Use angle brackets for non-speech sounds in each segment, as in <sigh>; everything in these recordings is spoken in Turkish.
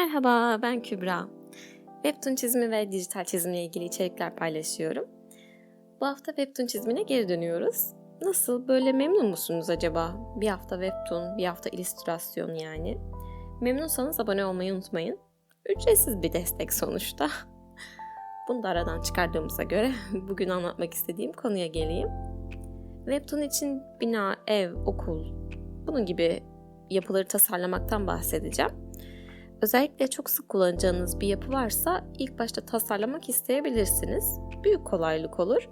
Merhaba, ben Kübra. Webtoon çizimi ve dijital çizimle ilgili içerikler paylaşıyorum. Bu hafta Webtoon çizimine geri dönüyoruz. Nasıl, böyle memnun musunuz acaba? Bir hafta Webtoon, bir hafta illüstrasyon yani. Memnunsanız abone olmayı unutmayın. Ücretsiz bir destek sonuçta. <laughs> Bunu da aradan çıkardığımıza göre <laughs> bugün anlatmak istediğim konuya geleyim. Webtoon için bina, ev, okul, bunun gibi yapıları tasarlamaktan bahsedeceğim. Özellikle çok sık kullanacağınız bir yapı varsa ilk başta tasarlamak isteyebilirsiniz. Büyük kolaylık olur.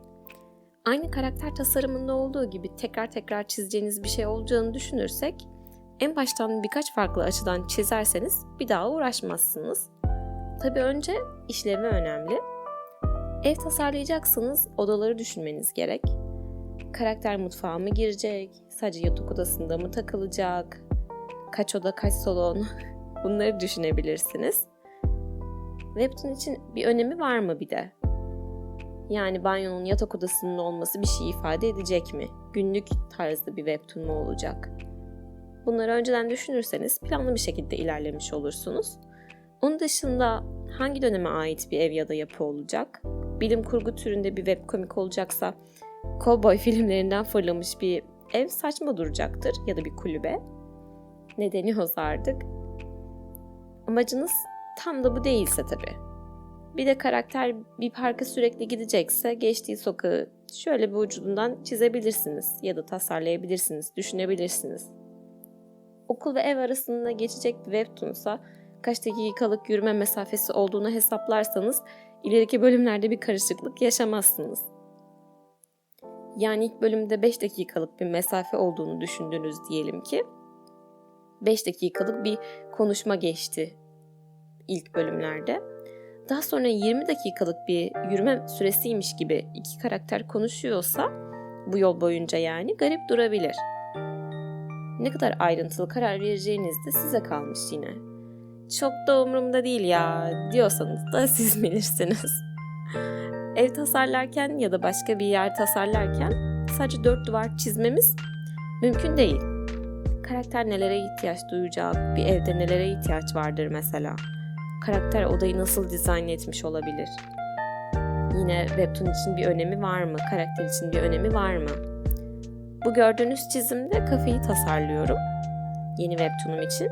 Aynı karakter tasarımında olduğu gibi tekrar tekrar çizeceğiniz bir şey olacağını düşünürsek en baştan birkaç farklı açıdan çizerseniz bir daha uğraşmazsınız. Tabii önce işlevi önemli. Ev tasarlayacaksınız, odaları düşünmeniz gerek. Karakter mutfağa mı girecek? Sadece yatak odasında mı takılacak? Kaç oda, kaç salon? Bunları düşünebilirsiniz. Webtoon için bir önemi var mı bir de? Yani banyonun yatak odasının olması bir şey ifade edecek mi? Günlük tarzda bir webtoon mu olacak? Bunları önceden düşünürseniz planlı bir şekilde ilerlemiş olursunuz. Onun dışında hangi döneme ait bir ev ya da yapı olacak? Bilim kurgu türünde bir webkomik olacaksa kovboy <laughs> filmlerinden fırlamış bir ev saçma duracaktır ya da bir kulübe. Ne deniyorsa artık. Amacınız tam da bu değilse tabii. Bir de karakter bir parka sürekli gidecekse geçtiği sokağı şöyle bir ucundan çizebilirsiniz ya da tasarlayabilirsiniz, düşünebilirsiniz. Okul ve ev arasında geçecek bir webtoonsa kaç dakikalık yürüme mesafesi olduğunu hesaplarsanız ileriki bölümlerde bir karışıklık yaşamazsınız. Yani ilk bölümde 5 dakikalık bir mesafe olduğunu düşündünüz diyelim ki. 5 dakikalık bir konuşma geçti ilk bölümlerde. Daha sonra 20 dakikalık bir yürüme süresiymiş gibi iki karakter konuşuyorsa bu yol boyunca yani garip durabilir. Ne kadar ayrıntılı karar vereceğiniz de size kalmış yine. Çok da umurumda değil ya diyorsanız da <laughs> siz bilirsiniz. <laughs> Ev tasarlarken ya da başka bir yer tasarlarken sadece dört duvar çizmemiz mümkün değil. Karakter nelere ihtiyaç duyacak, bir evde nelere ihtiyaç vardır mesela. Karakter odayı nasıl dizayn etmiş olabilir? Yine webtoon için bir önemi var mı? Karakter için bir önemi var mı? Bu gördüğünüz çizimde kafeyi tasarlıyorum. Yeni webtoonum için.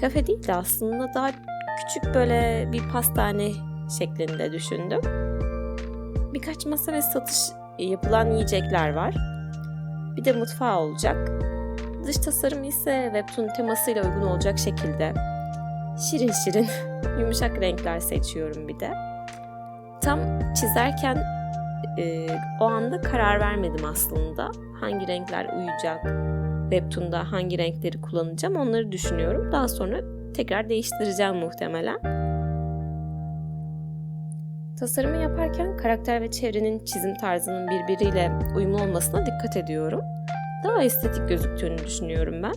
Kafe değil de aslında daha küçük böyle bir pastane şeklinde düşündüm. Birkaç masa ve satış yapılan yiyecekler var. Bir de mutfağı olacak. Dış tasarım ise webtoon temasıyla uygun olacak şekilde şirin şirin <laughs> yumuşak renkler seçiyorum bir de. Tam çizerken e, o anda karar vermedim aslında. Hangi renkler uyacak, webtoon'da hangi renkleri kullanacağım onları düşünüyorum. Daha sonra tekrar değiştireceğim muhtemelen. Tasarımı yaparken karakter ve çevrenin çizim tarzının birbiriyle uyumlu olmasına dikkat ediyorum. Daha estetik gözüktüğünü düşünüyorum ben.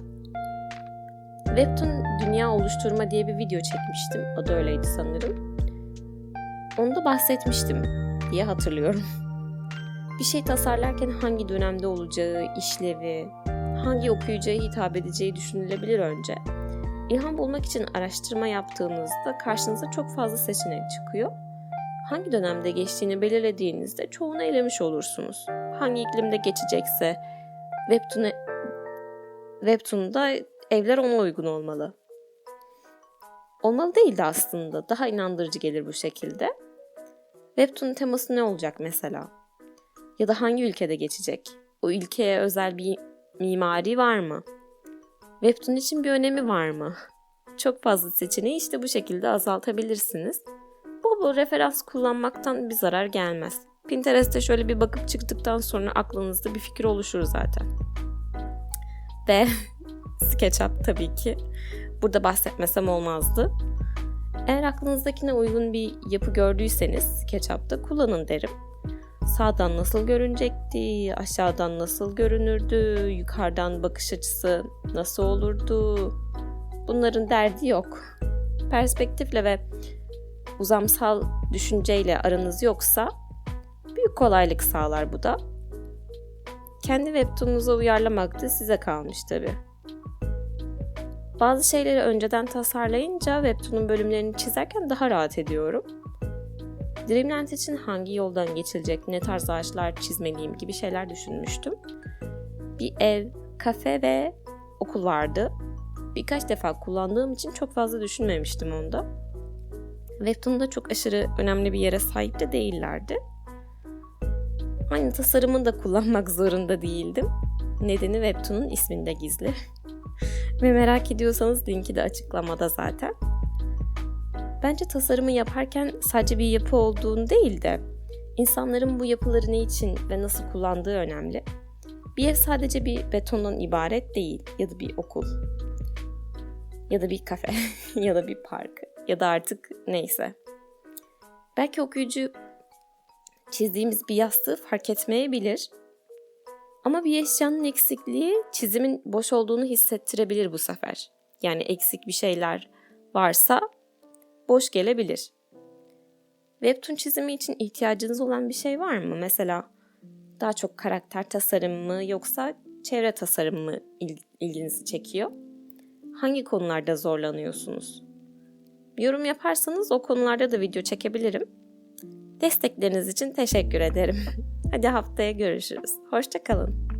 Webtoon Dünya Oluşturma diye bir video çekmiştim. Adı öyleydi sanırım. Onda bahsetmiştim diye hatırlıyorum. <laughs> Bir şey tasarlarken hangi dönemde olacağı, işlevi, hangi okuyucuya hitap edeceği düşünülebilir önce. İlham bulmak için araştırma yaptığınızda karşınıza çok fazla seçenek çıkıyor. Hangi dönemde geçtiğini belirlediğinizde çoğunu elemiş olursunuz. Hangi iklimde geçecekse Webtoon'e Webtoon'da evler ona uygun olmalı. Olmalı değil de aslında. Daha inandırıcı gelir bu şekilde. Webtoon teması ne olacak mesela? Ya da hangi ülkede geçecek? O ülkeye özel bir mimari var mı? Webtoon için bir önemi var mı? Çok fazla seçeneği işte bu şekilde azaltabilirsiniz. Bol bol referans kullanmaktan bir zarar gelmez. Pinterest'te şöyle bir bakıp çıktıktan sonra aklınızda bir fikir oluşur zaten. Ve <laughs> SketchUp tabii ki. Burada bahsetmesem olmazdı. Eğer aklınızdakine uygun bir yapı gördüyseniz SketchUp'ta kullanın derim. Sağdan nasıl görünecekti, aşağıdan nasıl görünürdü, yukarıdan bakış açısı nasıl olurdu? Bunların derdi yok. Perspektifle ve uzamsal düşünceyle aranız yoksa kolaylık sağlar bu da. Kendi webtoonunuza uyarlamak da size kalmış tabii. Bazı şeyleri önceden tasarlayınca Webtoon'un bölümlerini çizerken daha rahat ediyorum. Dreamland için hangi yoldan geçilecek, ne tarz ağaçlar çizmeliyim gibi şeyler düşünmüştüm. Bir ev, kafe ve okul vardı. Birkaç defa kullandığım için çok fazla düşünmemiştim onda. Webtoon'da çok aşırı önemli bir yere sahip de değillerdi. Aynı tasarımı da kullanmak zorunda değildim. Nedeni Webtoon'un isminde gizli. Ve merak ediyorsanız linki de açıklamada zaten. Bence tasarımı yaparken sadece bir yapı olduğunu değil de insanların bu yapıları ne için ve nasıl kullandığı önemli. Bir ev sadece bir betondan ibaret değil ya da bir okul ya da bir kafe <laughs> ya da bir park ya da artık neyse. Belki okuyucu çizdiğimiz bir yastığı fark etmeyebilir. Ama bir eşyanın eksikliği çizimin boş olduğunu hissettirebilir bu sefer. Yani eksik bir şeyler varsa boş gelebilir. Webtoon çizimi için ihtiyacınız olan bir şey var mı? Mesela daha çok karakter tasarımı mı yoksa çevre tasarımı mı ilginizi çekiyor? Hangi konularda zorlanıyorsunuz? Yorum yaparsanız o konularda da video çekebilirim. Destekleriniz için teşekkür ederim. <laughs> Hadi haftaya görüşürüz. Hoşçakalın.